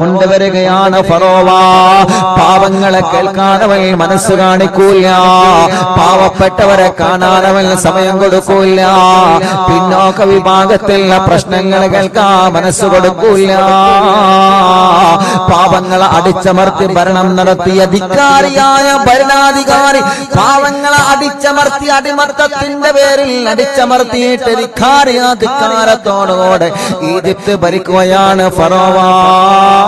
കൊണ്ടുവരികയാണ് ഫറോവ. പാവങ്ങളെ കേൾക്കാനവൻ മനസ്സ് കാണിക്കൂല്ല. പാവപ്പെട്ടവരെ കാണാനവൻ സമയം കൊടുക്കൂല്ല. പിന്നോക്ക വിഭാഗത്തിലുള്ള പ്രശ്നങ്ങൾ കേൾക്കാൻ മനസ്സ് കൊടുക്കൂല പാവങ്ങളെ അടിച്ചമർത്തി ഭരണം നടത്തിയ ധിക്കാരിയായ ഭരണാധികാരി പാവങ്ങളെ അടിച്ചമർത്തി അടിമർത്തത്തിന്റെ പേരിൽ അടിച്ചമർത്തിയിട്ട് ധിക്കാരിയ ധിക്കാരത്തോടുകൂടെ ഈജിപ്ത് ഭരിക്കുകയാണ് ഫറോവ.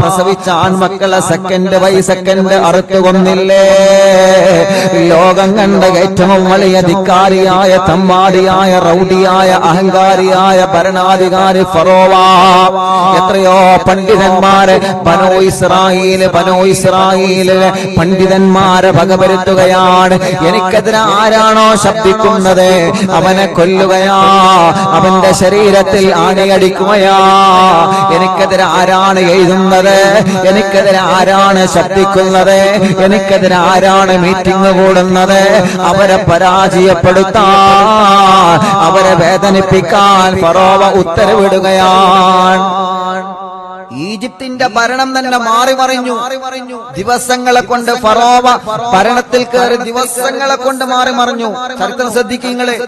പ്രസവിച്ച ആൺമക്കളെ സെക്കൻഡ് ബൈ സെക്കൻഡ് അറുത്തു കൊന്നില്ലേ ലോകം കണ്ട ഏറ്റവും വലിയ ധിക്കാരിയായ തമ്മാടിയായ റൗഡിയായ അഹങ്കാരിയായ ഭരണാധികാരി ഫറോവ. എത്രയോ പണ്ഡിതന്മാരെ ബനോ ഇസ്രായേൽ ബനോ ഇസ്രായേലിലെ പണ്ഡിതന്മാരെ വകവരുത്തുകയാണ്. എനിക്കെതിരെ ആരാണോ ശബ്ദിക്കുന്നത്? അവനെ കൊല്ലുകയാ. അവന്റെ ശരീരത്തിൽ ആണിയടിക്കുകയാ. എനിക്കെതിരെ ആരാണ് എഴുതുന്നത്? എനിക്കെതിരെ ആരാണ് ശബ്ദിക്കുന്നത് എനിക്കെതിരെ ആരാണ് മീറ്റിംഗ് കൂടുന്നത്? അവരെ പരാജയപ്പെടുത്താൻ അവരെ വേദനിപ്പിക്കാൻ പറോവ ഉത്തരവിടുകയാണ്. ഈജിപ്തിന്റെ ഭരണം തന്നെ മാറി മറിഞ്ഞു. ദിവസങ്ങളെ കൊണ്ട് ഫറോവ ഭരണത്തിൽ കയറി ദിവസങ്ങളെ കൊണ്ട് മാറി മറിഞ്ഞു. ചരിത്രം ശ്രദ്ധിക്കുങ്ങളെ.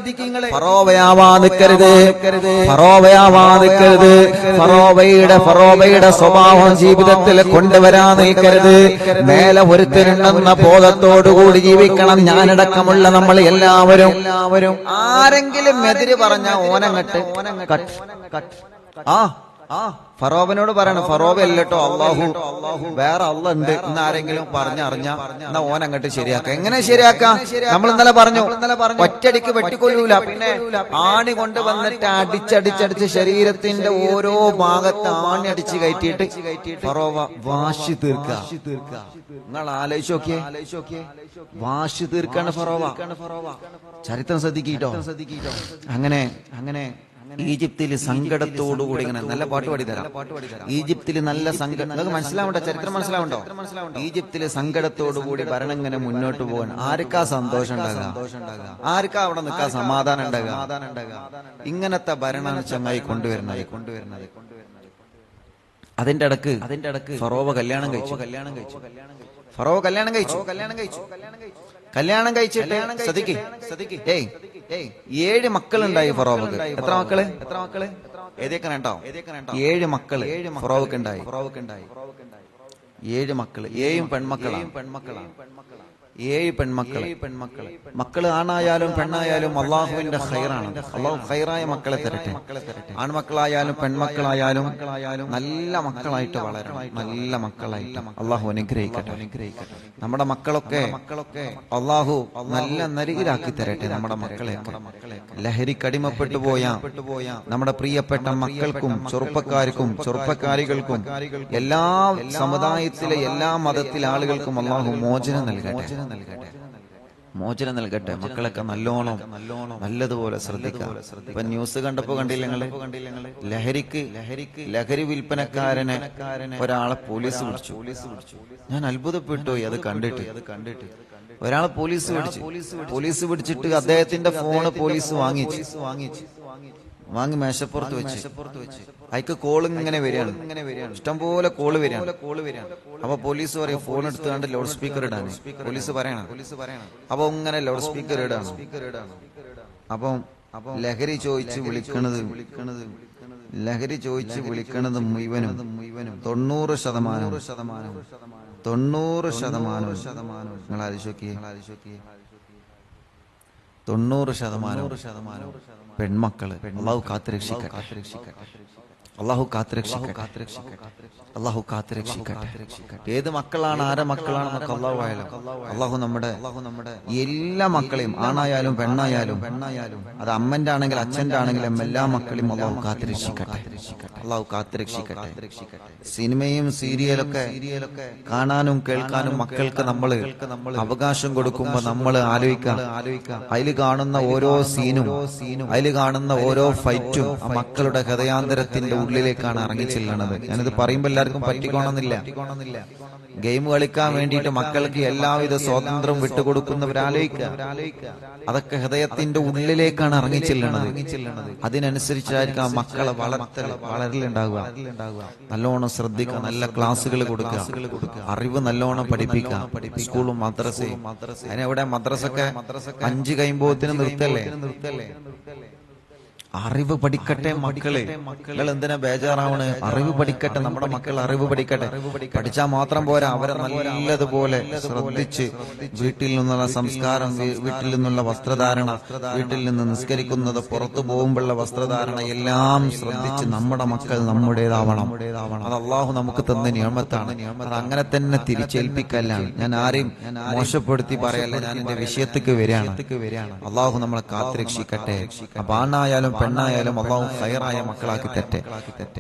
ഫറോവയാവാ നിൽക്കരുത്. ഫറോവയാവാ നിൽക്കരുത്. ഫറോവയുടെ ഫറോവയുടെ സ്വഭാവം ജീവിതത്തിൽ കൊണ്ടുവരാൻ നിൽക്കരുത്. മേലെ ഒരുത്തരുണ്ടെന്ന ബോധത്തോടുകൂടി ജീവിക്കണം. ഞാനടക്കമുള്ള നമ്മൾ എല്ലാവരും. എല്ലാവരും. ആരെങ്കിലും എതിര് പറഞ്ഞ ഓനങ്ങട്ട് കട്ട്. കട്ട്. ആ. ആ ഫറോവനോട് പറയണം. ഫറോവ അല്ലട്ടോ അള്ളാഹു വേറെ അള്ള ഉണ്ട്. എന്ന് ആരെങ്കിലും പറഞ്ഞറിഞ്ഞ എന്നാ ഓൻ അങ്ങോട്ട് ശരിയാക്കാം. എങ്ങനെ ശരിയാക്കാം? നമ്മൾ ഇന്നലെ പറഞ്ഞു ഒറ്റടിക്ക് വെട്ടിക്കൊല്ലൂല. പിന്നെ ആണി കൊണ്ട് വന്നിട്ട് അടിച്ചടിച്ചടിച്ച് ശരീരത്തിന്റെ ഓരോ ഭാഗത്ത് ആണി അടിച്ച് കയറ്റിയിട്ട് ഫറോവ വാശി തീർക്ക. നിങ്ങൾ ആലോചിച്ച് നോക്കിയേ. വാശി തീർക്കാണ് ഫറോവ ചരിത്രം ശ്രദ്ധിക്കിട്ടോ അങ്ങനെ അങ്ങനെ ഈജിപ്തിൽ സങ്കടത്തോടുകൂടി ഇങ്ങനെ നല്ല പാട്ട് പാടി തരാം ഈജിപ്തിൽ നല്ല സങ്കടം. നിങ്ങൾക്ക് മനസ്സിലാവണ്ടോ? ചരിത്രം മനസ്സിലാവണ്ടോ? ഈജിപ്തിൽ സങ്കടത്തോടുകൂടി ഭരണം ഇങ്ങനെ മുന്നോട്ട് പോകാൻ ആർക്കാ സന്തോഷം ഉണ്ടാകുക ആർക്കാ അവിടെ നിൽക്കാൻ സമാധാനം ഉണ്ടാകുക ഇങ്ങനത്തെ ഭരണം ചങ്ങായി കൊണ്ടുവരുന്നത്. കൊണ്ടുവരുന്നത്. അതിന്റെ ഇടയ്ക്ക് അതിന്റെ ഇടയ്ക്ക് ഫറോവ കല്യാണം കഴിച്ചു. കല്യാണം കഴിച്ചു. ഫറോവ കല്യാണം കഴിച്ചു. കല്യാണം കഴിച്ചു. കല്യാണം കഴിച്ചിട്ട് സതിക്ക്. ഏയ് ഏഴ് മക്കളുണ്ടായി ഫറോവക്ക്. എത്ര മക്കൾ? എത്ര മക്കൾ? ഏതൊക്കെ കേട്ടോ? ഏഴ് മക്കൾ ഫറോവക്ക് ഉണ്ടായി. ഫറോവക്ക് ഉണ്ടായി. ഏഴ് മക്കൾ. ഏഴും പെൺമക്കളാണ്. പെൺമക്കളാണ്. ഏഴ് പെൺമക്കളെ. പെൺമക്കളെ മക്കൾ ആണായാലും പെണ്ണായാലും അള്ളാഹുവിന്റെ ഹൈറാണ് അള്ളാഹു ഹൈറായ മക്കളെ തരട്ടെ. ആൺമക്കളായാലും പെൺമക്കളായാലും നല്ല മക്കളായിട്ട് വളരണം. നല്ല മക്കളായിട്ട്. അള്ളാഹു അനുഗ്രഹിക്കട്ടെ. അനുഗ്രഹിക്കട്ടെ നമ്മുടെ മക്കളൊക്കെ മക്കളൊക്കെ അള്ളാഹു നല്ല നരികിലാക്കി തരട്ടെ നമ്മുടെ മക്കളെ ലഹരിക്കടിമപ്പെട്ടു പോയ നമ്മുടെ പ്രിയപ്പെട്ട മക്കൾക്കും ചെറുപ്പക്കാർക്കും ചെറുപ്പക്കാരികൾക്കും എല്ലാ സമുദായത്തിലെ എല്ലാ മതത്തിലെ ആളുകൾക്കും അള്ളാഹു മോചനം നൽകട്ടെ. നൽകട്ടെ. മോചനം നൽകട്ടെ. മക്കളൊക്കെ നല്ലോണം നല്ലതുപോലെ ശ്രദ്ധിക്കാം. ഇപ്പൊ ന്യൂസ് കണ്ടപ്പോ കണ്ടില്ല ലഹരിക്ക് ലഹരിക്ക് ലഹരി വിൽപ്പനക്കാരനെ ഒരാളെ പോലീസ് പിടിച്ചു ഞാൻ അത്ഭുതപ്പെട്ടു അത് കണ്ടിട്ട്. അത് കണ്ടിട്ട് ഒരാളെ പോലീസ് പിടിച്ചു പോലീസ് പിടിച്ചിട്ട് അദ്ദേഹത്തിന്റെ ഫോണ് പോലീസ് വാങ്ങിച്ചു വാങ്ങിച്ചു. വാങ്ങി മേശപ്പുറത്ത് വെച്ച്. അയക്ക് കോൾ ഇങ്ങനെ വരികയാണ്. ഇങ്ങനെ വരികയാണ്. ഇഷ്ടംപോലെ കോൾ വരികയാണ്. അപ്പൊ പോലീസ് പറയും ഫോൺ എടുത്തുകൊണ്ട് ലൗഡ് സ്പീക്കർ ഇടാൻ. പോലീസ് പറയണം. അപ്പൊ ഇങ്ങനെ ലൗഡ് സ്പീക്കർ ഇടാണ്. അപ്പം ലഹരി ചോദിച്ച് വിളിക്കണത് വിളിക്കണത് ലഹരി ചോദിച്ച് വിളിക്കണത് മുഴുവനും മുഴുവനും തൊണ്ണൂറ് ശതമാനം. തൊണ്ണൂറ് ശതമാനം. ശതമാനം. നിങ്ങൾ ആലോചിക്കേ തൊണ്ണൂറ് ശതമാനം ശതമാനം. പെൺമക്കൾ. അള്ളാഹു കാത്തുരക്ഷിക്കട്ടെ അള്ളാഹു കാത്തുരക്ഷിക്കട്ടെ അള്ളാഹു കാത്തുരക്ഷിക്കട്ടെ ഏത് മക്കളാണ് ആരെ മക്കളാണെന്നൊക്കെ അള്ളാഹു ആയാലും അള്ളാഹു നമ്മുടെ എല്ലാ മക്കളെയും ആണായാലും പെണ്ണായാലും പെണ്ണായാലും അത് അമ്മന്റെ ആണെങ്കിൽ അച്ഛന്റെ ആണെങ്കിലും എല്ലാ മക്കളെയും അള്ളാഹു കാത്തുരക്ഷിക്കട്ടെ അള്ളാഹു കാത്തുരക്ഷിക്കട്ടെ സിനിമയും സീരിയലൊക്കെ കാണാനും കേൾക്കാനും മക്കൾക്ക് നമ്മൾ അവകാശം കൊടുക്കുമ്പോ നമ്മൾ ആലോചിക്കാം. അതിൽ കാണുന്ന ഓരോ സീനും അതിൽ കാണുന്ന ഓരോ ഫൈറ്റും മക്കളുടെ ഹൃദയാന്തരത്തിന്റെ ഉള്ളിലേക്കാണ് ഇറങ്ങി ചെല്ലണത്. ഞാനിത് പറയുമ്പോൾ എല്ലാവർക്കും പറ്റിക്കോണമെന്നില്ല ഗെയിം കളിക്കാൻ വേണ്ടിയിട്ട് മക്കൾക്ക് എല്ലാവിധ സ്വാതന്ത്ര്യം വിട്ടുകൊടുക്കുന്നവരാലോചിക്കുക. അതൊക്കെ ഹൃദയത്തിന്റെ ഉള്ളിലേക്കാണ് ഇറങ്ങി ചെല്ലണത്. അതിനനുസരിച്ചായിരിക്കും ആ മക്കളെ വളർത്തൽ വളരലുണ്ടാവുക. നല്ലോണം ശ്രദ്ധിക്കുക നല്ല ക്ലാസ്സുകൾ കൊടുക്കുക. അറിവ് നല്ലോണം പഠിപ്പിക്കുക. സ്കൂളും മദ്രസയും. അതിനെവിടെ മദ്രസൊക്കെ അഞ്ച് കഴിയുമ്പോത്തിന് നിർത്തല്ലേ? അറിവ് പഠിക്കട്ടെ മക്കളെ. മക്കൾ എന്തിനാ ബേജാറാവണ്? അറിവ് പഠിക്കട്ടെ നമ്മുടെ മക്കൾ അറിവ് പഠിക്കട്ടെ. പഠിച്ചാൽ മാത്രം പോരാ. അവരെ നല്ലതുപോലെ ശ്രദ്ധിച്ച് വീട്ടിൽ നിന്നുള്ള സംസ്കാരം വീട്ടിൽ നിന്നുള്ള വസ്ത്രധാരണ വീട്ടിൽ നിന്ന് നിസ്കരിക്കുന്നത് പുറത്തു പോകുമ്പോഴുള്ള വസ്ത്രധാരണ എല്ലാം ശ്രദ്ധിച്ച് നമ്മുടെ മക്കൾ നമ്മുടേതാവണം. അത് അള്ളാഹു നമുക്ക് തന്ന നിയമത്താണ്. അത് അങ്ങനെ തന്നെ തിരിച്ചേൽപ്പിക്കല്ലാണ് ഞാൻ ആരെയും മോശപ്പെടുത്തി പറയല്ല. ഞാൻ എന്റെ വിഷയത്തേക്ക് വരികയാണ്. അള്ളാഹു നമ്മളെ കാത്തുരക്ഷിക്കട്ടെ. അപ്പൊ ആണായാലും പെണ്ണായാലും അള്ളാഹു ഹയറായ മക്കളാക്കി തെറ്റെ.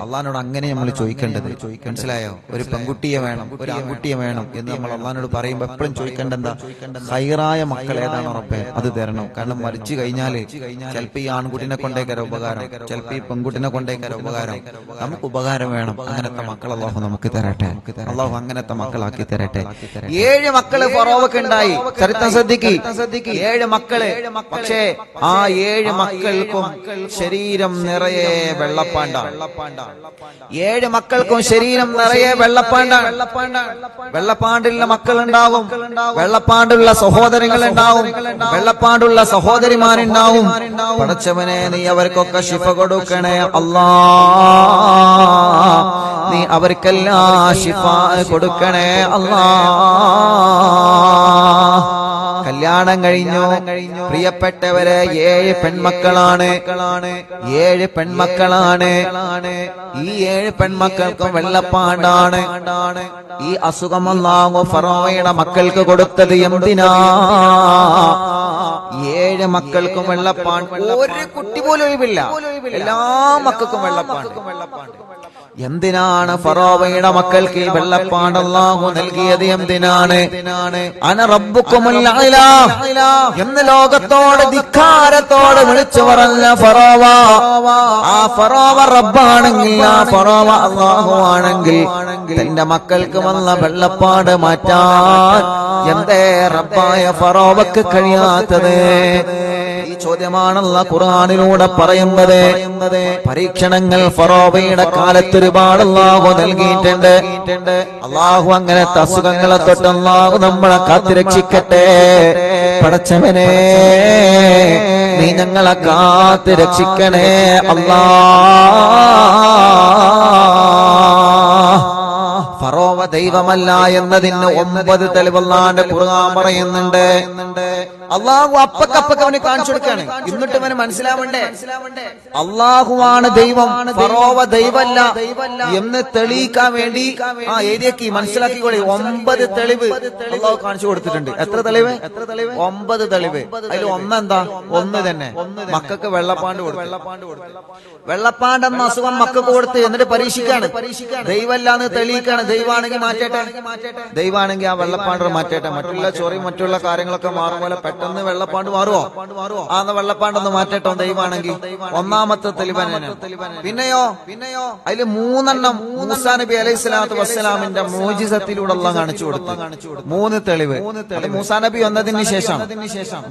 അള്ളഹാനോട് അങ്ങനെ നമ്മൾ ചോദിക്കേണ്ടത് മനസ്സിലായോ? ഒരു പെൺകുട്ടിയെ വേണം ഒരു ആൺകുട്ടിയെ വേണം എന്ന് നമ്മൾ അള്ളഹാനോട് പറയുമ്പോൾ എപ്പോഴും ചോദിക്കേണ്ട എന്താ? മക്കൾ ഏതാണ് ഉറപ്പേ അത് തരണം. കാരണം മരിച്ചു കഴിഞ്ഞാൽ ചിലപ്പോ ഈ ആൺകുട്ടിനെ കൊണ്ടേക്കര ഉപകാരം ചിലപ്പോ ഈ പെൺകുട്ടിനെ കൊണ്ടേക്കര ഉപകാരം. നമുക്ക് ഉപകാരം വേണം. അങ്ങനത്തെ മക്കൾ അള്ളാഹു നമുക്ക് തരട്ടെ. അള്ളാഹു അങ്ങനത്തെ മക്കളാക്കി തരട്ടെ. ഏഴ് മക്കൾ ഫറോവക്ക് ഉണ്ടായി. ചരിത്രം ശ്രദ്ധിക്ക്. ഏഴ് മക്കൾ. പക്ഷേ ആ ഏഴ് മക്കൾക്കും ശരീരം നിറയെ വെള്ളപ്പാണ്ട ഏഴ് മക്കൾക്കും ശരീരം നിറയെ വെള്ളപ്പാണ്ട വെള്ളപ്പാണ്ടുള്ള മക്കൾ ഉണ്ടാവും വെള്ളപ്പാണ്ടുള്ള സഹോദരങ്ങൾ ഉണ്ടാവും വെള്ളപ്പാണ്ടുള്ള സഹോദരിമാരുണ്ടാവും. പടച്ചവനെ നീ അവർക്കൊക്കെ ശിഫ കൊടുക്കണേ. അല്ലാ നീ അവർക്കെല്ലാം ശിഫ കൊടുക്കണേ. അല്ലാ കല്യാണം കഴിഞ്ഞു. പ്രിയപ്പെട്ടവരെ ഏഴ് പെൺമക്കളാണ്. ഏഴ് പെൺമക്കളാണ്. ഈ ഏഴ് പെൺമക്കൾക്കും വെള്ളപ്പാണ്ടാണ്. ഈ അസുഖമല്ലാങ്ങോ ഫറോവയുടെ മക്കൾക്ക് കൊടുത്തത് എന്തിനാ? ഏഴ് മക്കൾക്കും വെള്ളപ്പാണ്ട് ഒരു കുട്ടി പോലും ഒഴിവില്ല. എല്ലാ മക്കൾക്കും വെള്ളപ്പാണ്ട് എന്തിനാണ് ഫറോവയുടെ മക്കൾക്ക് ഈ വെള്ളപ്പാടല്ലാഹു നൽകിയത്? എന്തിനാണ്? അന റബ്ബുക്കുമല്ല എന്ന് ലോകത്തോട് ധിക്കാരത്തോട് വിളിച്ചു പറഞ്ഞ ഫറോവ ആ ഫറോവ റബ്ബാണെങ്കിൽ ആ ഫറോവ അള്ളാഹു ആണെങ്കിൽ തന്റെ മക്കൾക്ക് വന്ന വെള്ളപ്പാട് മാറ്റാൻ എന്തേ റബ്ബായ ഫറോവക്ക് കഴിയാത്തത്? ചോദ്യമാണല്ല ഖുർആാനിലൂടെ പറയുന്നത്. പരീക്ഷണങ്ങൾ ഫറോബയുടെ കാലത്ത് ഒരുപാട് അള്ളാഹു നൽകിയിട്ടുണ്ട്. അള്ളാഹു അങ്ങനെ അസുഖങ്ങളെ തൊട്ട് അള്ളാഹു നമ്മളെ കാത്തിരക്ഷിക്കട്ടെ. പടച്ചവനെ നീ ഞങ്ങളെ കാത്ത് രക്ഷിക്കണേ അല്ലാ ഫറോവ ദൈവമല്ല എന്നതിന് ഒമ്പത് തെളിവല്ലാണ്ട് ഖുർആൻ പറയുന്നുണ്ട്. അള്ളാഹു അപ്പക്കപ്പക്ക് അവന് കാണിച്ചു കൊടുക്കാണ് എന്നിട്ട് അവന് മനസ്സിലാവണ്ടേ? അള്ളാഹുവാണ് ദൈവം ഫറോവ ദൈവല്ല എന്ന് തെളിയിക്കാൻ വേണ്ടി ആ ഏരിയക്ക് മനസ്സിലാക്കിക്കോളി. ഒമ്പത് തെളിവ് അള്ളാഹു കാണിച്ചു കൊടുത്തിട്ടുണ്ട്. എത്ര തെളിവ്? ഒമ്പത് തെളിവ്. അതിൽ ഒന്നെന്താ? ഒന്ന് തന്നെ. മക്കൾക്ക് വെള്ളപ്പാണ്ട് കൊടുത്തു. വെള്ളപ്പാണ്ട് എന്ന അസുഖം മക്കൾക്ക് കൊടുത്ത്. എന്നിട്ട് പരീക്ഷിക്കാണ് ദൈവമല്ലാന്ന് തെളിയിക്കാണ് ദൈവാണെങ്കിൽ മാറ്റട്ടെ. ദൈവാണെങ്കിൽ ആ വെള്ളപ്പാണ്ട് മാറ്റട്ടെ. മറ്റുള്ള ചൊറി മറ്റുള്ള കാര്യങ്ങളൊക്കെ മാറും പോലെ പെട്ടെന്ന് വെള്ളപ്പാണ്ട് മാറുമോ ആ വെള്ളപ്പാണ്ടൊന്ന് മാറ്റട്ടോ ദൈവാണെങ്കിൽ ഒന്നാമത്തെ തെളിവന പിന്നെയോ പിന്നെയോ? അതിൽ മൂന്നെണ്ണം മൂസാ നബി അലൈഹി സ്വലാത്തു വസ്സലാമിന്റെ മോചിസത്തിലൂടെ കാണിച്ചു കൊടുത്തു. മൂന്ന് തെളിവ്. മൂസാ നബി വന്നതിന് ശേഷം.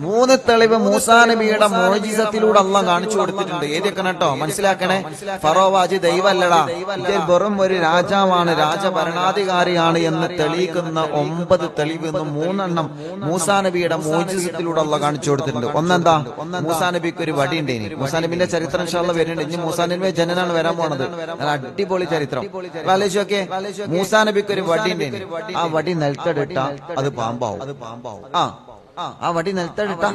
മൂന്ന് തെളിവ് മൂസാ നബിയുടെ മോചിസത്തിലൂടെ അള്ളാഹ് കാണിച്ചു കൊടുത്തിട്ടുണ്ട്. ഏതൊക്കെ കേട്ടോ? മനസ്സിലാക്കണേ? ഫറോവാജി ദൈവല്ലടാ. വെറും ഒരു രാജാവാണ്. രാജഭരണാധികാരിയാണ് എന്ന് തെളിയിക്കുന്ന ഒമ്പത് തെളിവ് എന്ന് മൂന്നെണ്ണം മൂസാ നബിയുടെ മോചിസത്തിലൂടെ അള്ള കാണിച്ചു കൊടുത്തിട്ടുണ്ട്. ഒന്നെന്താ? മൂസാ നബിക്ക് ഒരു വടി ഉണ്ട് മൂസാ നബിന്റെ ചരിത്രം വരുന്നുണ്ട്. ഇനി മൂസാ നബിയുടെ ജനനാണ് വരാൻ പോണത്. അടിപൊളി ചരിത്രം. ആലോചിച്ചോക്കെ? മൂസാ നബിക്ക് ഒരു വടി ഉണ്ട് ആ വടി പാമ്പാവും അത് പാമ്പാവും. ആ ആ വടി നിലത്തടിട്ട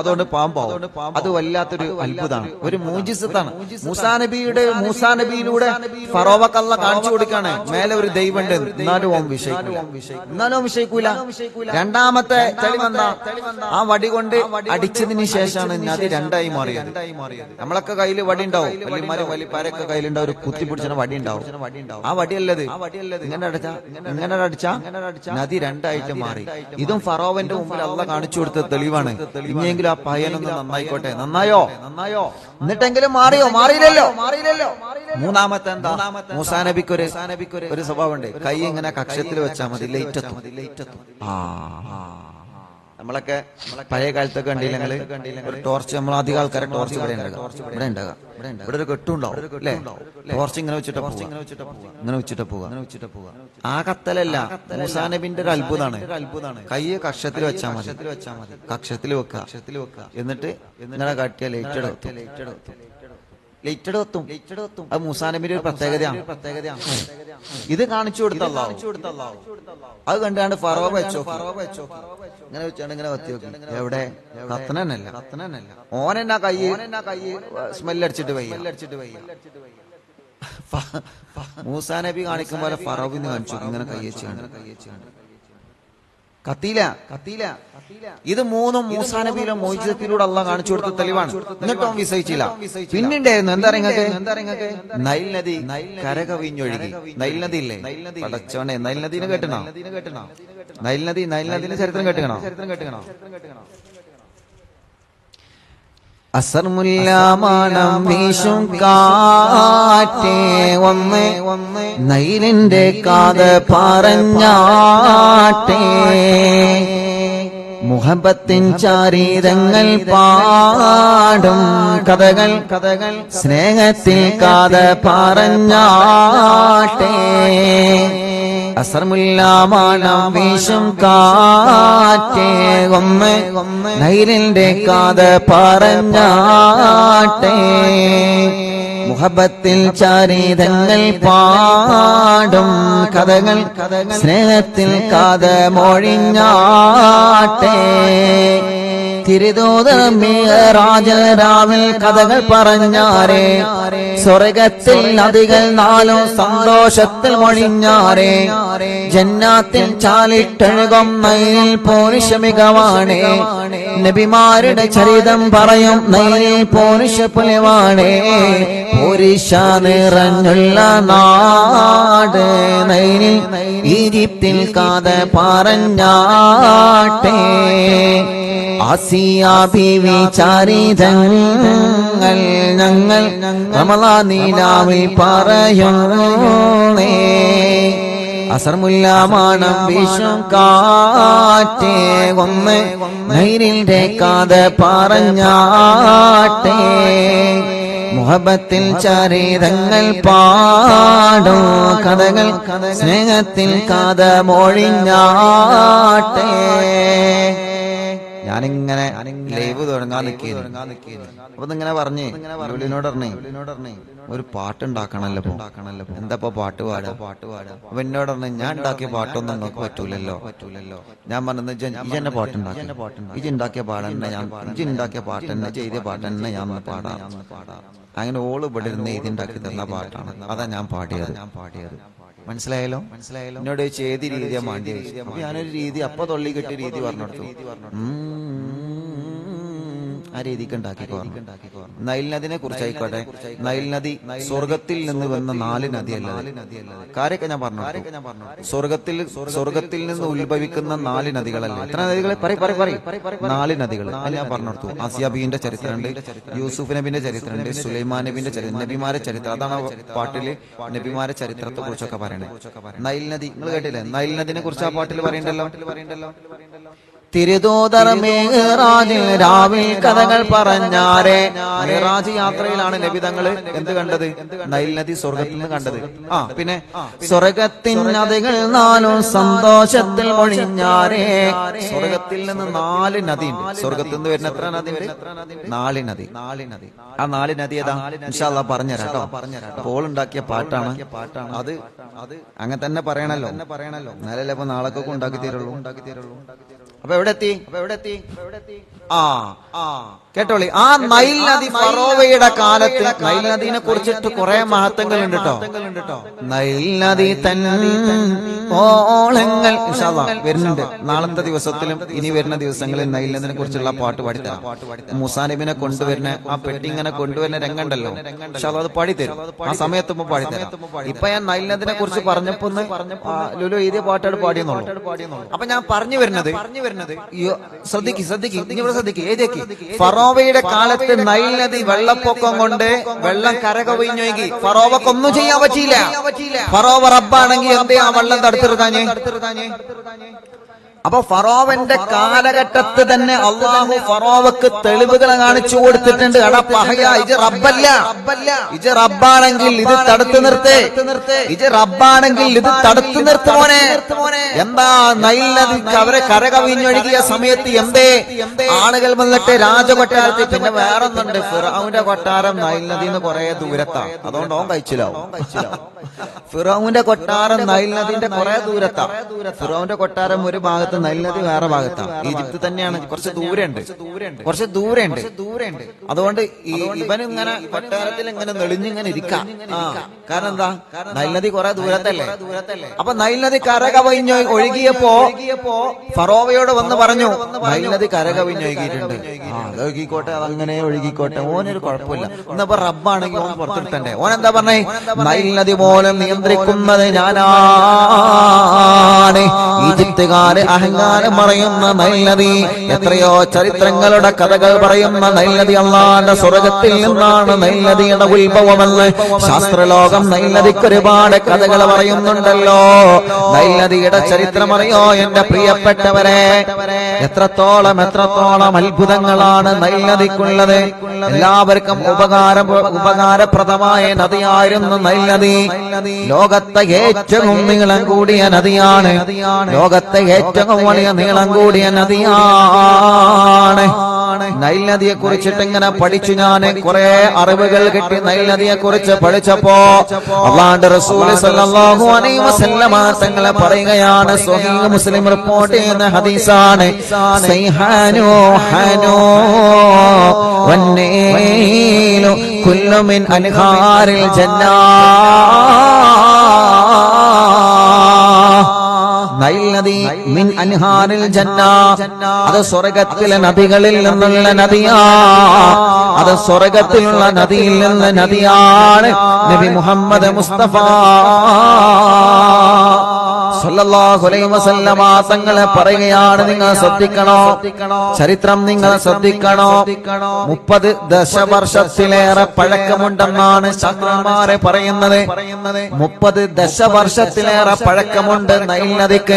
അതുകൊണ്ട് പാമ്പാവും. അത് വല്ലാത്തൊരു അത്ഭുതമാണ് ഒരു മൂജിസത്താണ്. മൂസാ നബിയുടെ മൂസാ നബിയിലൂടെ ഫറോവക്കല്ല കാണിച്ചു കൊടുക്കാണ്. മേലെ ഒരു ദൈവം ഉണ്ട് എന്നാലും ഓം വിഷയിക്കൂല എന്നാലും ഓം വിഷയിക്കൂല രണ്ടാമത്തെ തെളിവെന്താ? ആ വടി കൊണ്ട് അടിച്ചതിന് ശേഷമാണ് നദി രണ്ടായി മാറിയത്. നമ്മളൊക്കെ കയ്യിൽ വടി ഉണ്ടാവും. വലിയമാരും വലിയപ്പാരൊക്കെ കയ്യിലുണ്ടാവും. ഒരു കുത്തി പിടിച്ച വടി ഉണ്ടാവും. ആ വടിയല്ലത് ഇങ്ങനെ അടിച്ചാ? ഇങ്ങനെ അടിച്ചാ? നദി രണ്ടായിട്ട് മാറി. ഇതും ഫറോവന്റെ മുമ്പിൽ അള്ള കാണിച്ചു കൊടുത്ത തെളിവാണ്. ഇനിയെങ്കിലും ആ പയ്യനൊന്ന് നന്നായിക്കോട്ടെ. നന്നായോ? നന്നായോ? എന്നിട്ടെങ്കിലും മാറിയോ? മാറിയില്ലല്ലോ? മാറിയില്ലല്ലോ? മൂന്നാമത്തെ എന്താ? മൂസാ നബിക്ക് ഒരു ഒരു സ്വഭാവം ഉണ്ട് കൈ ഇങ്ങനെ കക്ഷത്തിൽ വെച്ചാൽ മതി. ലൈറ്റ് ആ. നമ്മളൊക്കെ പഴയ കാലത്തൊക്കെ കണ്ടില്ലെങ്കിൽ ഒരു ടോർച്ച് നമ്മൾ അധികം ആൾക്കാരെ ടോർച്ച് ഇവിടെ ഇവിടെ ഉണ്ടാകാം ഇവിടെ ഒരു കെട്ടുണ്ടാവും ടോർച്ച് ഇങ്ങനെ വെച്ചിട്ട്. ഇങ്ങനെ വെച്ചിട്ട് പോവുക. ആ കത്തലല്ല. മുസാനബിന്റെ ഒരു അത്ഭുതമാണ് അത്ഭുതമാണ് കൈ കക്ഷത്തിൽ വെച്ചാൽ മതി. കക്ഷത്തിൽ വെക്കുക. കക്ഷത്തിൽ വെക്കുക. എന്നിട്ട് ഇങ്ങനെ കാട്ടിയ ലൈറ്റ് എടുത്തു ലൈറ്റ് എത്തും. ലൈറ്റഡ് എത്തും. അത് മൂസാനബിന്റെ ഒരു പ്രത്യേകതയാണ്. പ്രത്യേകതയാണ്. ഇത് കാണിച്ചു കൊടുത്തല്ലോ അത് കണ്ടാണ് ഫറോ വെച്ചോ ഫറോ വെച്ചോ ഇങ്ങനെ വെച്ചാണ് ഇങ്ങനെ കത്തി നോക്കി എവിടെ? കത്തനല്ല കത്തനല്ല ഓനെന്നാ കൈ കൈ സ്മെല്ലടിച്ചിട്ട് വയ്യ. അടിച്ചിട്ട് വയ്യ. മൂസാ നബി കാണിക്കും പോലെ ഫറോബിന്ന് കാണിച്ചു. ഇങ്ങനെ കൈ വെച്ചാണ്ട് കത്തിയില വെച്ചാണ്ട് കത്തിയില്ല. കത്തിയില്ല. ഇത് മൂന്നും മൂസാ നബിയിലും മോചിതത്തിലൂടെ അള്ള കാണിച്ചു കൊടുത്ത തെളിവാണ്. എന്നിട്ടും വിസയിച്ചില്ല പിന്നുണ്ടായിരുന്നു എന്താ നിങ്ങൾക്ക് നൈൽ നദി. കരകവിഞ്ഞൊഴുകി. നൈൽ നദി ഇല്ലേ പടച്ചോനെ നൈൽ നദീനെ കേട്ടണോ? നൈൽ നദി നൈൽ നദീന്റെ ചരിത്രം കേട്ടണോ? ചരിത്രം വീശും കാറ്റേ ഒന്ന് ഒന്ന് നൈലിന്റെ കാത് പറഞ്ഞാട്ടേ മുഹബത്തിൻ ചാരീതങ്ങൾ പാടും കഥകൾ കഥകൾ സ്നേഹത്തിൽ കാത പറഞ്ഞാട്ടേ. അസർമുല്ലാമാണം വീശും കാറ്റേ ഒമ്മ നൈലിന്റെ കാത പറഞ്ഞാട്ടേ. മുഹബത്തിൽ ചാരിതങ്ങൾ പാടും കഥകൾ സ്നേഹത്തിൽ കാത മൊഴിഞ്ഞാട്ടേ തിരുതോതരാജരാവിൽ കഥകൾ പറഞ്ഞാരേ സ്വർഗത്തിൽ നദികൾ നാലോ സന്തോഷത്തിൽ മൊഴിഞ്ഞാരേ. ജന്നാത്തിൽ ചാലിട്ടഴുകും മയിൽ പോരുഷ മികവാണേ നബിമാരുടെ ചരിതം പറയും നൈ പോരുഷ പുലിവാണേ പോരിഷ നിറഞ്ഞുള്ള നാട്. നൈനി ഈജിപ്തിൽ കാത പറഞ്ഞാട്ടേ. ആസിയ ഞങ്ങൾ റമലാ നീലാവിൽ പറയുന്നേ. അസർമുല്ലാമാണം വിഷം കാറ്റേ ഒന്ന് നൈരിൽ രേക്കാതെ പറഞ്ഞാട്ടേ. മുഹബത്തിൽ ചരിതങ്ങൾ പാടോ കഥകൾ സ്നേഹത്തിൽ കാത മൊഴിഞ്ഞാട്ടേ ഞാനിങ്ങനെ ലൈവ് തുടങ്ങാൻ നിൽക്കുന്നു അപ്പൊ ഇങ്ങനെ പറഞ്ഞേ ലുലിനോട് പറഞ്ഞേ ഒരു പാട്ട് ഉണ്ടാക്കണല്ലോ എന്താ പാട്ട് പാടാ പാട്ട് പാടാ അപ്പൊ എന്നോട് പറഞ്ഞു ഞാൻ ഉണ്ടാക്കിയ പാട്ടൊന്നും നിങ്ങൾക്ക് പറ്റൂലല്ലോ. പറ്റൂലല്ലോ. ഞാൻ പറഞ്ഞത് പാട്ട് എന്നെ പാട്ടുണ്ടാക്കി. ഇജ് ഉണ്ടാക്കിയ പാടന്നെ ഞാൻ ഇജ് ഉണ്ടാക്കിയ പാട്ട് തന്നെ ചെയ്ത പാട്ട് തന്നെ ഞാൻ പാടാ അങ്ങനെ ഓൾ ഇവിടെ ഇരുന്ന് എഴുതിണ്ടാക്കി തന്ന പാട്ടാണ്. അതാ ഞാൻ പാടിയത്. ഞാൻ പാടിയത്. മനസ്സിലായല്ലോ? മനസ്സിലായല്ലോ? എന്നോട് ചോദിച്ചു രീതിയാണ് രീതിയാ മാണ്ടി ഞാനൊരു രീതി അപ്പൊ തൊള്ളി കിട്ടിയ രീതി പറഞ്ഞു കൊടുത്തു. ആ രീതിക്ക് ഉണ്ടാക്കി നൈൽ നദിനെ കുറിച്ചായിക്കോട്ടെ നൈൽ നദി സ്വർഗത്തിൽ നിന്ന് വന്ന നാല് നദിയല്ല കാര്യമൊക്കെ ഞാൻ പറഞ്ഞു സ്വർഗത്തിൽ സ്വർഗത്തിൽ നിന്ന് ഉത്ഭവിക്കുന്ന നാല് നദികളല്ലേ? എത്ര നദികളെ നാല് നദികൾ ഞാൻ പറഞ്ഞു ആസിയാബിന്റെ ചരിത്രമുണ്ട്. യൂസുഫ് നബിന്റെ ചരിത്രമുണ്ട്. സുലൈമാൻ നബിന്റെ ചരിത്രം നബിമാരെ ചരിത്രം. അതാണ് പാട്ടിൽ നബിമാരെ ചരിത്രത്തെ കുറിച്ചൊക്കെ പറയണേ. നൈൽ നദി. നിങ്ങൾ കേട്ടില്ലേ? നൈൽ നദിനെ കുറിച്ച് ആ പാട്ടിൽ പറയണ്ടല്ലോ? തിരുതൂതർ മേറാജിൽ രാവിൽ കഥകൾ പറഞ്ഞാരെ. മേറാജ് യാത്രയിലാണ് നബിതങ്ങൾ എന്ത് കണ്ടത്? നൈൽ നദി സ്വർഗത്തിൽ നിന്ന് കണ്ടത്. ആ പിന്നെ സ്വർഗത്തിൻ നദികൾ നാലും സന്തോഷത്തിൽ ഒഴിഞ്ഞാരേ സ്വർഗത്തിൽ നിന്ന് നാല് നദി. സ്വർഗത്തിൽ നിന്ന് വരുന്ന എത്ര നദി. നാല് നദി. നാല് നദി ആ നാല് നദി ഏതാ? ഇൻഷാല്ല പറഞ്ഞുതരാം കേട്ടോ. പോൾ ഉണ്ടാക്കിയ പാട്ടാണ്. പാട്ടാണ്. അത് അത് അങ്ങനെ തന്നെ പറയണല്ലോ. പറയണല്ലോ. എന്നാലല്ലേ അപ്പൊ നാളൊക്കെ ഉണ്ടാക്കി തരുള്ളൂ? ഉണ്ടാക്കി തരുള്ളൂ. അപ്പൊ എവിടെ എത്തി അപ്പൊ എവിടെ എത്തി ആ. ആ കേട്ടോളി. ആ നൈൽ നദി ഫറോവയുടെ കാലത്ത് നൈൽ നദിനെ കുറിച്ചിട്ട് കുറെ മഹത്വങ്ങൾ ഉണ്ട് കേട്ടോ നൈൽ നദി തൻ ഓളങ്ങൾ വരുന്നുണ്ട്. നാളത്തെ ദിവസത്തിലും ഇനി വരുന്ന ദിവസങ്ങളിൽ നൈൽ നദിനെ കുറിച്ചുള്ള പാട്ട് പാടിത്തരാം. മുസാനിബിനെ കൊണ്ടുവരുന്ന ആ പെട്ടി ഇങ്ങനെ കൊണ്ടുവരുന്ന രംഗണ്ടല്ലോ പക്ഷെ അത് പാടിത്തരും ആ സമയത്ത് പാടി പാടിത്തരാം ഇപ്പൊ ഞാൻ നൈൽ നദിനെ കുറിച്ച് പറഞ്ഞപ്പോ ലുലു എഴുതിയ പാട്ടാണ് പാടിയെന്നുള്ളൂ. അപ്പൊ ഞാൻ പറഞ്ഞു വരുന്നത് അയ്യോ, ശ്രദ്ധിക്ക് ശ്രദ്ധിക്ക് ഇനി ഇവിടെ ശ്രദ്ധിക്ക് ഏതേക്ക്? ഫറോവയുടെ കാലത്ത് നൈൽ നദി വെള്ളപ്പൊക്കം കൊണ്ട് വെള്ളം കരകവിഞ്ഞൊഴുകി. ഫറോവക്കൊന്നും ചെയ്യാൻ പറ്റിയില്ല. ഫറോവ റബ്ബാണെങ്കിൽ എന്തേ ആ വെള്ളം തടുത്തിരുത്താഞ്ഞേ അപ്പൊ ഫറോവന്റെ കാലഘട്ടത്ത് തന്നെ അള്ളാഹു ഫറോവക്ക് തെളിവുകൾ കാണിച്ചു കൊടുത്തിട്ടുണ്ട്. പഹയ ഇത് റബ്ബല്ല. ഇത് റബ്ബാണെങ്കിൽ ഇത് തടുത്തു നിർത്തേ. ഇത് റബ്ബാണെങ്കിൽ ഇത് തടുത്തു നിർത്തുമോനെ എന്താ നൈൽ നദിക്ക് അവരെ കരകവിഞ്ഞൊഴുകിയ സമയത്ത് എന്തേ? ആളുകൾ വന്നിട്ട് രാജകൊട്ടാരത്തിൽ പിന്നെ വേറൊന്നുണ്ട്. ഫിറാവുന്റെ കൊട്ടാരം നൈൽ നദിന്ന് കുറെ ദൂരത്താ. അതുകൊണ്ട് ഓൻ കഴിച്ചില്ലാവും ഫിറോവിന്റെ കൊട്ടാരം നൈൽ നദിന്റെ കുറെ ദൂരത്താ. ഫിറോവിന്റെ കൊട്ടാരം ഒരു ഭാഗത്ത് നൈൽ നദി വേറെ ഭാഗത്താണ് ഈജിപ്ത് തന്നെയാണ്. കുറച്ച് ദൂരമുണ്ട് കുറച്ച് ദൂരമുണ്ട് ദൂരമുണ്ട് അതുകൊണ്ട് ഈ ഇവനും ഇങ്ങനെ കൊട്ടാരത്തിൽ ഇങ്ങനെ നെളിഞ്ഞിങ്ങനെ ഇരിക്കാം. കാരണം എന്താ? നൈൽ നദി കുറെ ദൂരത്തല്ലേ? അപ്പൊ നൈൽ നദി കര കവിഞ്ഞ് ഒഴുകിയപ്പോ ഫറോവയോട് വന്ന് പറഞ്ഞു നൈൽ നദി കര കവിഞ്ഞ് ഒഴുകിയിട്ടുണ്ട്. ആ അത് ഒഴുകിക്കോട്ടെ. അതങ്ങനെ ഒഴുകിക്കോട്ടെ ഓനൊരു കുഴപ്പമില്ല. ഇന്നിപ്പോ റബ്ബാണെങ്കിൽ ഓൻ പുറത്തെടുത്തണ്ടേ ഓൻ എന്താ പറഞ്ഞേ? നൈൽ നദി പോലെ നിയന്ത്രിക്കുന്നത് ഞാനാണ്. ഈജിപ്തുകാര് അഹങ്കാരം പറയുന്ന നല്ലതി എത്രയോ ചരിത്രങ്ങളുടെ കഥകൾ പറയുന്ന നല്ലതി അള്ളാന്റെ സ്വർഗത്തിൽ നിന്നാണ് നല്ലതിയുടെ ഉത്ഭവമെന്ന് ശാസ്ത്രലോകം നല്ലതിക്ക് ഒരുപാട് കഥകൾ പറയുന്നുണ്ടല്ലോ. നല്ലതിയുടെ ചരിത്രമറിയോ എന്റെ പ്രിയപ്പെട്ടവരെ? എത്രത്തോളം എത്രത്തോളം അത്ഭുതങ്ങളാണ് നല്ലതിക്കുള്ളത് എല്ലാവർക്കും ഉപകാര ഉപകാരപ്രദമായ നദിയായിരുന്നു നല്ലതി ലോകത്തെ ഏറ്റവും നീളം കൂടിയ നദിയാണ്. ലോകത്തെ ഏറ്റവും വലിയ നീളം കൂടിയ നദിയാണ്. നൈൽ നദിയെ കുറിച്ചിട്ട് ഇങ്ങനെ പഠിച്ചു ഞാൻ കുറെ അറിവുകൾ കിട്ടി. നൈൽ നദിയെ കുറിച്ച് പഠിച്ചപ്പോ റസൂൽ സല്ലല്ലാഹു അലൈഹി വസല്ലമ തങ്ങളെ പറയുകയാണ് സ്വഹീഹ് മുസ്ലിം റിപ്പോർട്ട് ചെയ്യുന്ന ഹദീസാണ് ജന്നാ മിൻ അൻഹാരിൽ ജന്ന. അത് സ്വർഗത്തിലെ നദികളിൽ നിന്നുള്ള നദിയാ. അത് സ്വർഗത്തിലുള്ള നദിയിൽ നിന്ന് നദിയാണ് നബി മുഹമ്മദ് മുസ്തഫ. തങ്ങളെ പറയുകയാണ് നിങ്ങൾ ശ്രദ്ധിക്കണോ? ചരിത്രം നിങ്ങൾ ശ്രദ്ധിക്കണോ? മുപ്പത് ദശവർഷത്തിലേറെ പഴക്കമുണ്ടെന്നാണ് ശങ്കരന്മാരെ പറയുന്നത്. മുപ്പത് ദശവർഷത്തിലേറെ പഴക്കമുണ്ട് നൈൽ നദിക്ക്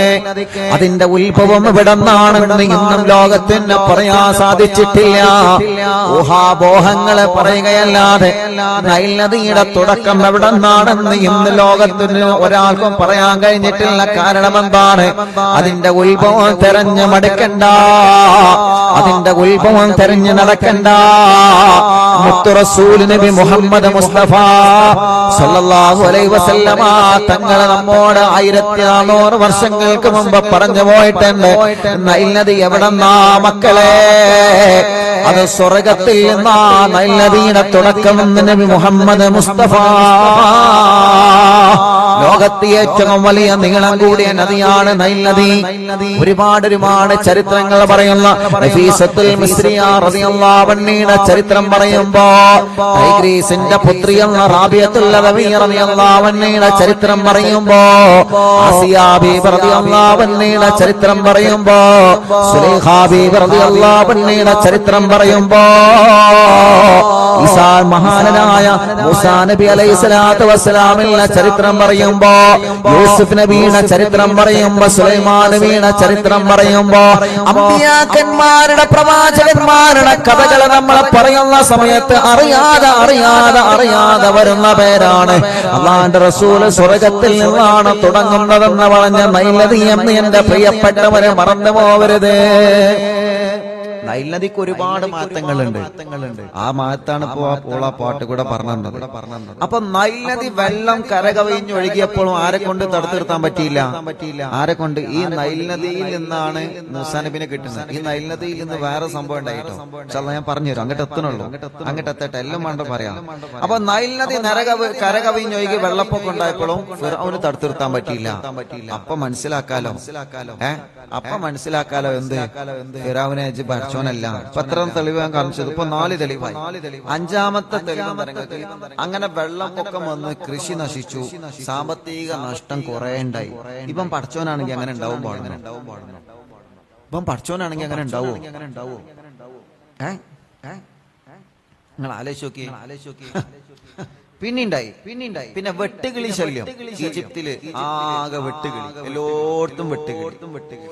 അതിന്റെ ഉത്ഭവം ഇവിടെ നിന്നാണെന്ന് ഇന്നും ലോകത്തിന് പറയാൻ സാധിച്ചിട്ടില്ല. ഊഹാബോഹങ്ങളെ പറയുകയല്ലാതെ നൈൽ നദിയുടെ തുടക്കം എവിടെ നിന്നാണെന്ന് ഇന്ന് ലോകത്തിന് ഒരാൾക്കും പറയാൻ കഴിഞ്ഞിട്ടില്ല. കാരണം എന്താണ് അതിന്റെ ഉത്ഭവം തെരഞ്ഞു മടുക്കണ്ട. അതിന്റെ ഉത്ഭവം തെരഞ്ഞു നടക്കണ്ട. മുത്തു റസൂൽ നബി മുഹമ്മദ് മുസ്തഫ സല്ലല്ലാഹു അലൈഹി വസല്ലമ തങ്ങളെ നമ്മോട് ആയിരത്തി നാനൂറ് വർഷങ്ങൾക്ക് മുമ്പ് പറഞ്ഞു പോയിട്ടുണ്ട്. നൈനദി എവിടെന്നാ മക്കളെ? അത് സ്വർഗത്തിൽ നിന്നാ നൈൽ നദിയുടെ തുടക്കം നബി മുഹമ്മദ് മുസ്തഫ. ലോകത്തെ ഏറ്റവും വലിയ നീളം കൂടിയ നദിയാണ് നൈനദി. ഒരുപാട് ഒരുപാട് ചരിത്രങ്ങൾ പറയുന്ന മിസ്രിയ ചരിത്രം പറയുമ്പോ ടൈഗ്രീസിന്റെ പുത്രി എന്ന റാബിയത്തുള്ള റളിയല്ലാഹു ചരിത്രം പറയുമ്പോ ആസിയാബി റളിയല്ലാഹു അൻഹയുടെ ചരിത്രം പറയുമ്പോ സുലൈഖ ബീബി റളിയല്ലാഹു അൻഹയുടെ ചരിത്രം പറയുമ്പോ ഈസാ മഹാനായ മൂസാ നബി അലൈഹി സ്വലാത്തു വസ്സലാമിന്റെ ചരിത്രം പറയുമ്പോ യൂസുഫ് നബിയുടെ ചരിത്രം പറയുമ്പോ സുലൈമാൻ നബിയുടെ ചരിത്രം പറയുമ്പോ അമ്പിയാക്കന്മാരുടെ പ്രവാചകന്മാരുടെ കഥകൾ നമ്മൾ പറയുന്ന സമയത്ത് അറിയാതെ അറിയാതെ അറിയാതെ വരുന്ന പേരാണ്. അള്ളാന്റെ റസൂൽ സ്വർഗത്തിൽ നിന്നാണ് തുടങ്ങുന്നതെന്ന് പറഞ്ഞ നൈലതി എന്ന് എന്റെ പ്രിയപ്പെട്ടവരെ മറന്നു പോവരുത്? നൈലനദിക്ക് ഒരുപാട് മാറ്റങ്ങളുണ്ട്. ആ മാറ്റാണ് ഇപ്പോ ആ പൂള പാട്ട് കൂടെ പറഞ്ഞത് അപ്പൊ നൈലനദി വെള്ളം കരകവിഞ്ഞ് ഒഴുകിയപ്പോഴും ആരെ കൊണ്ട് തടുത്തു നിർത്താൻ പറ്റിയില്ല? ആരെ കൊണ്ട്? ഈ നൈലനദിയിൽ നിന്നാണ് മുസാനബിനെ കിട്ടുന്നത്. ഈ നൈൽ നദിയിൽ നിന്ന് വേറെ സംഭവം ഉണ്ടായിട്ടോ? ഞാൻ പറഞ്ഞുതരാം. അങ്ങോട്ട് എത്തണുള്ളൂ അങ്ങോട്ട് എത്തട്ടെ. എല്ലാം വേണ്ട പറയാം. അപ്പൊ നൈലനദി നരകവ് കരകവിഞ്ഞൊഴുകി വെള്ളപ്പൊക്കം ഉണ്ടായപ്പോഴും ഫിറൌന് തടുത്തു നിർത്താൻ പറ്റിയില്ല. അപ്പൊ മനസ്സിലാക്കാലോ? ഏഹ് അപ്പൊ മനസ്സിലാക്കാലോ എന്ത്? ഫിറാവിനെ പഠിച്ചോനല്ല ഇപ്പൊ എത്ര തെളിവാൻ കാണിച്ചത്. ഇപ്പൊ നാല് തെളിവായി. അഞ്ചാമത്തെ തെളിവ് അങ്ങനെ വെള്ളം ഒക്കെ വന്ന് കൃഷി നശിച്ചു. സാമ്പത്തിക നഷ്ടം കുറെ ഉണ്ടായി. ഇപ്പം പഠിച്ചോനാണെങ്കിൽ അങ്ങനെ ഉണ്ടാവും പാടുന്നു. ഇപ്പം പഠിച്ചോനാണെങ്കിൽ അങ്ങനെ ഉണ്ടാവും? നിങ്ങൾ ആലോചിച്ച് നോക്കി. ആലോചിച്ച് പിന്നെ വെട്ടുകിളി ശല്യം. ഈജിപ്തിൽ ആകെ വെട്ടുകിളി എല്ലായിടത്തും വെട്ടുകിളി വെട്ടുകിളി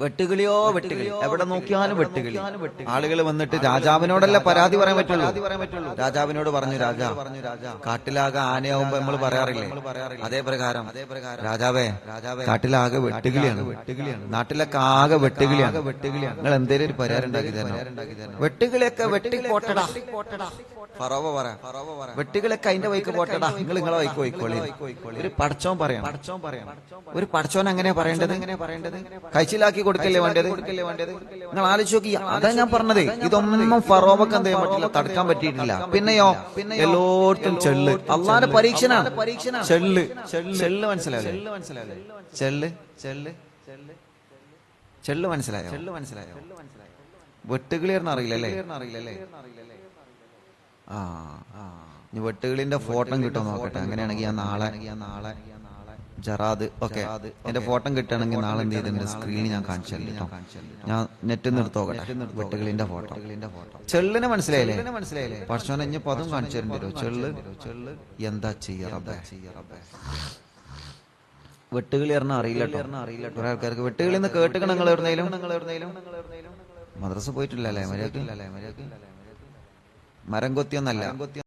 വെട്ടുകിളിയോ വെട്ടുകിളി? എവിടെ നോക്കിയാലും വെട്ടുകിളി. ആളുകൾ വന്നിട്ട് രാജാവിനോടല്ല പരാതി പറയാൻ പറ്റുള്ളൂ? രാജാവിനോട് പറഞ്ഞു രാജാ കാട്ടിലാകെ ആനയാവുമ്പോ നമ്മൾ പറയാറില്ലേ? അതേ പ്രകാരം രാജാവേ കാട്ടിലാകെ വെട്ടുകിളിയാണ്. നാട്ടിലൊക്കെ ആകെ വെട്ടുകിളിയാണ്. വെട്ടുകിളിയാണ്. നിങ്ങൾ എന്തേലും ഒരു പരിഹാരം ഉണ്ടാക്കി തരണം. വെട്ടുകിളിയൊക്കെ വെട്ടി പോട്ടടാ ഫറോവ പറ. വെട്ടുകിളൊക്കെ അതിന്റെ വൈക്ക് പോട്ടടാ. നിങ്ങൾ നിങ്ങളെ വൈക്ക് പോയിക്കോളി. ഒരു പടച്ചോൻ പറയാം പടച്ചോൻ പറയാം ഒരു പടച്ചോൻ എങ്ങനെയാ പറയേണ്ടത്? എങ്ങനെ പറയേണ്ടത്? കഴിച്ചിലാക്കി കൊടുക്കല്ലേ വേണ്ടത്? കൊടുക്കല്ലേ വേണ്ടത്? നിങ്ങൾ ആലോചിച്ച് നോക്കി. അതാ ഞാൻ പറഞ്ഞത്. ഇതൊന്നും ഫറോവക്ക് എന്ത് ചെയ്യാൻ പറ്റില്ല തടുക്കാൻ പറ്റിയിട്ടില്ല. പിന്നെയോ? പിന്നെ എല്ലായിടത്തും ചെള്ള്. അള്ളാന്റെ പരീക്ഷനാണ് പരീക്ഷന. ചെള്ള്. ചെള്ള്. മനസ്സിലായോ മനസ്സിലായോ? ചെള്ള് ചെള്ള്. ചെള്ള്. ചെള്ള് മനസ്സിലായോ? ചെള്ള് മനസ്സിലായോ? വെട്ടുകിളിയർന്ന് അറിയില്ലല്ലേ? അറിയില്ലല്ലേ? ആ ഇനി വെട്ടുകിളിന്റെ ഫോട്ടോ കിട്ടുമോ നോക്കട്ടെ? അങ്ങനെയാണെങ്കിൽ ഞാൻ നാളെ നാളെ ജറാദ് ഓക്കെ. എന്റെ ഫോട്ടോ കിട്ടുകയാണെങ്കിൽ നാളെ എന്ത് ചെയ്തിട്ടുണ്ട് സ്ക്രീനിൽ ഞാൻ കാണിച്ചു തരാം ഞാൻ നെറ്റ് നിന്ന് വെട്ടുകളിന്റെ ഫോട്ടോ. ചെള്ളിനെ മനസ്സിലായില്ലേ? മനസ്സിലായില്ലേ? പക്ഷോനെ ഇനി പതും കാണിച്ചു തരണ്ടോ ചെള്ള് ചെള്ള് എന്താ ചെയ്യാറബേ വെട്ടുകളി പറഞ്ഞാൽ അറിയില്ല കേട്ടോ. അറിയില്ല കുറെ ആൾക്കാർക്ക് വെട്ടുകളിന്ന് എന്ന് നിങ്ങൾ എവിടുന്നേലും? മദ്രസ പോയിട്ടില്ലല്ലേ? മര്യാദ Marangoteonalá.